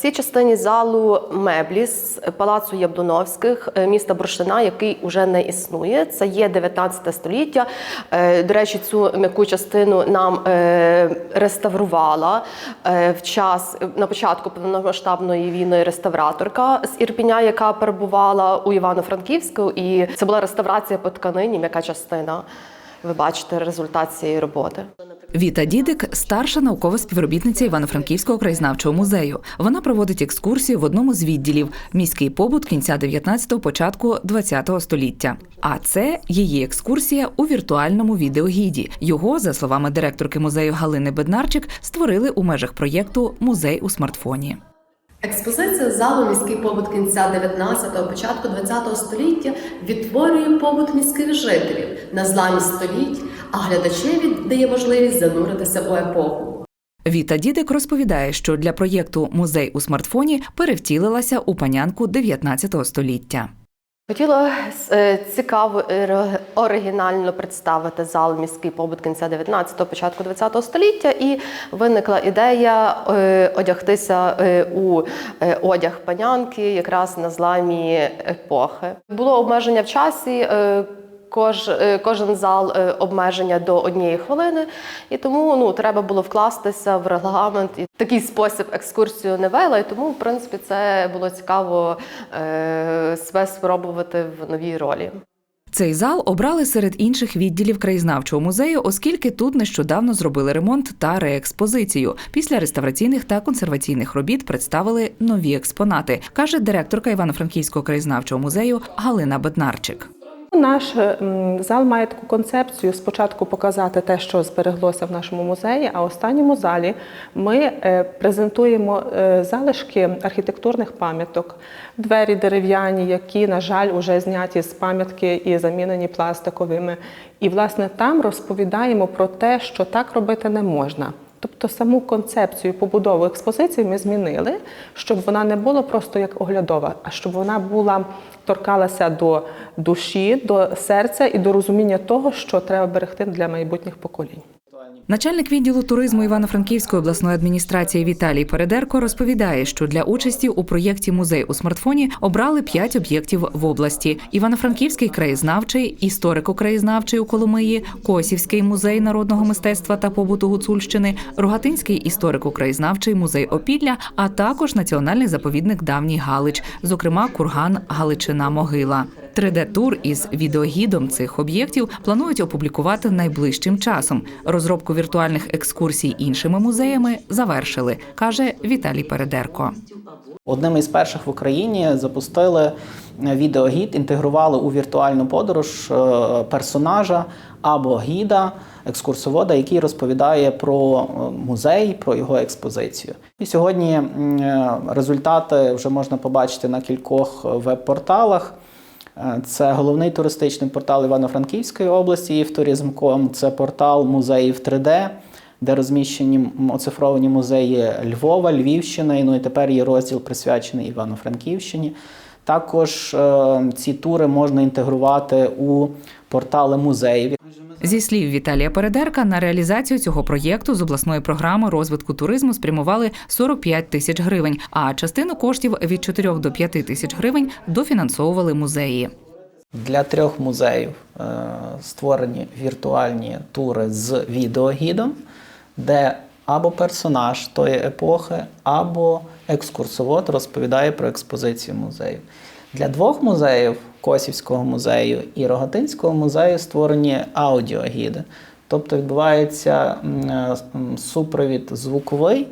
цій частині залу меблі з палацу Яблуновських е, міста Бурштина, який уже не існує. Це є 19 століття. Е, До речі, цю м'яку частину нам е, реставрувала в час на початку повномасштабної війни реставраторка з Ірпіня, яка перебувала у Івано-Франківську, і це була реставрація по тканині, м'яка частина. Ви бачите результат цієї роботи. Віта Дідик старша наукова співробітниця Івано-Франківського краєзнавчого музею. Вона проводить екскурсію в одному з відділів міський побут кінця 19-го, початку 20-го століття. А це її екскурсія у віртуальному відеогіді. Його, за словами директорки музею Галини Беднарчик, створили у межах проєкту Музей у смартфоні. Експозиція залу міський побут кінця 19-го, початку 20-го століття відтворює побут міських жителів на зламі століть, а глядачеві дає можливість зануритися у епоху. Віта Дідик розповідає, що для проєкту Музей у смартфоні перевтілилася у панянку 19 століття. Хотіла е, цікаво оригінально представити зал міський побут кінця 19-го, початку 20-го століття, і виникла ідея е, одягтися е, у е, одяг панянки якраз на зламі епохи. Було обмеження в часі. Кож, е, кожен зал е, обмеження до однієї хвилини, і тому ну треба було вкластися в регламент. І такий спосіб екскурсію не вела. І тому, в принципі, це було цікаво е, себе спробувати в новій ролі. Цей зал обрали серед інших відділів краєзнавчого музею, оскільки тут нещодавно зробили ремонт та реекспозицію. Після реставраційних та консерваційних робіт представили нові експонати, каже директорка Івано-Франківського краєзнавчого музею Галина Беднарчик. Наш зал має таку концепцію спочатку показати те, що збереглося в нашому музеї, а в останньому залі ми е, презентуємо е, залишки архітектурних пам'яток, двері дерев'яні, які, на жаль, вже зняті з пам'ятки і замінені пластиковими. І, власне, там розповідаємо про те, що так робити не можна. Тобто саму концепцію побудови експозиції ми змінили, щоб вона не була просто як оглядова, а щоб вона була торкалася до душі, до серця і до розуміння того, що треба берегти для майбутніх поколінь. Начальник відділу туризму Івано-Франківської обласної адміністрації Віталій Передерко розповідає, що для участі у проєкті Музей у смартфоні обрали п'ять об'єктів в області: Івано-Франківський краєзнавчий, історико-краєзнавчий у Коломиї, Косівський музей народного мистецтва та побуту Гуцульщини, Рогатинський історико-краєзнавчий музей Опілля, а також національний заповідник Давній Галич, зокрема курган Галичина Могила. 3D-тур із відеогідом цих об'єктів планують опублікувати найближчим часом. Розробку віртуальних екскурсій іншими музеями завершили, каже Віталій Передерко. Одним із перших в Україні запустили відеогід, інтегрували у віртуальну подорож е, персонажа або гіда, екскурсовода, який розповідає про е, музей, про його експозицію. І сьогодні е, результати вже можна побачити на кількох веб-порталах. Е, Це головний туристичний портал Івано-Франківської області Євтуризм.com. це портал музеїв 3D, де розміщені оцифровані музеї Львова, Львівщини. Ну і тепер є розділ присвячений Івано-Франківщині. Також е, ці тури можна інтегрувати у портали музеїв. Зі слів Віталія Передерка, на реалізацію цього проєкту з обласної програми розвитку туризму спрямували 45 тисяч гривень, а частину коштів від 4 до 5 тисяч гривень дофінансовували музеї. Для трьох музеїв е, створені віртуальні тури з відеогідом, де або персонаж тої епохи, або екскурсовод розповідає про експозицію музею. Для двох музеїв Косівського музею і Рогатинського музею створені аудіогіди. Тобто відбувається е, супровід звуковий,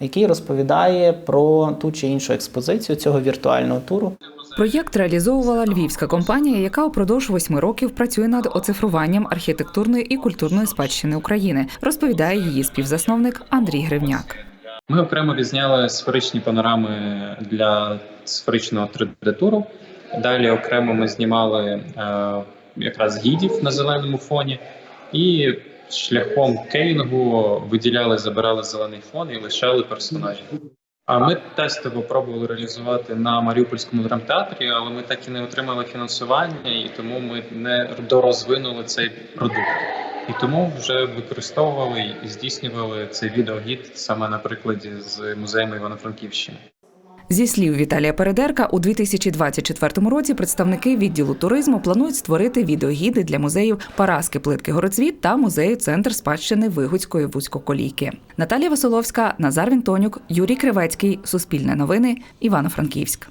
який розповідає про ту чи іншу експозицію цього віртуального туру. Проєкт реалізовувала львівська компанія, яка упродовж восьми років працює над оцифруванням архітектурної і культурної спадщини України, розповідає її співзасновник Андрій Гривняк. Ми окремо відзняли сферичні панорами для сферичного 3D-туру. Далі окремо ми знімали е, якраз гідів на зеленому фоні, і шляхом кейнгу виділяли, забирали зелений фон і лишали персонажів. А ми тестово пробували реалізувати на Маріупольському драмтеатрі, але ми так і не отримали фінансування, і тому ми не дорозвинули цей продукт. І тому вже використовували і здійснювали цей відеогід саме на прикладі з музеєм Івано-Франківщини. Зі слів Віталія Передерка, у 2024 році представники відділу туризму планують створити відеогіди для музеїв Параски Плитки Городцвіт та музею Центр спадщини Вигуцької вузькоколійки. Наталія Василовська, Назар Вінтонюк, Юрій Кривецький, Суспільне новини, Івано-Франківськ.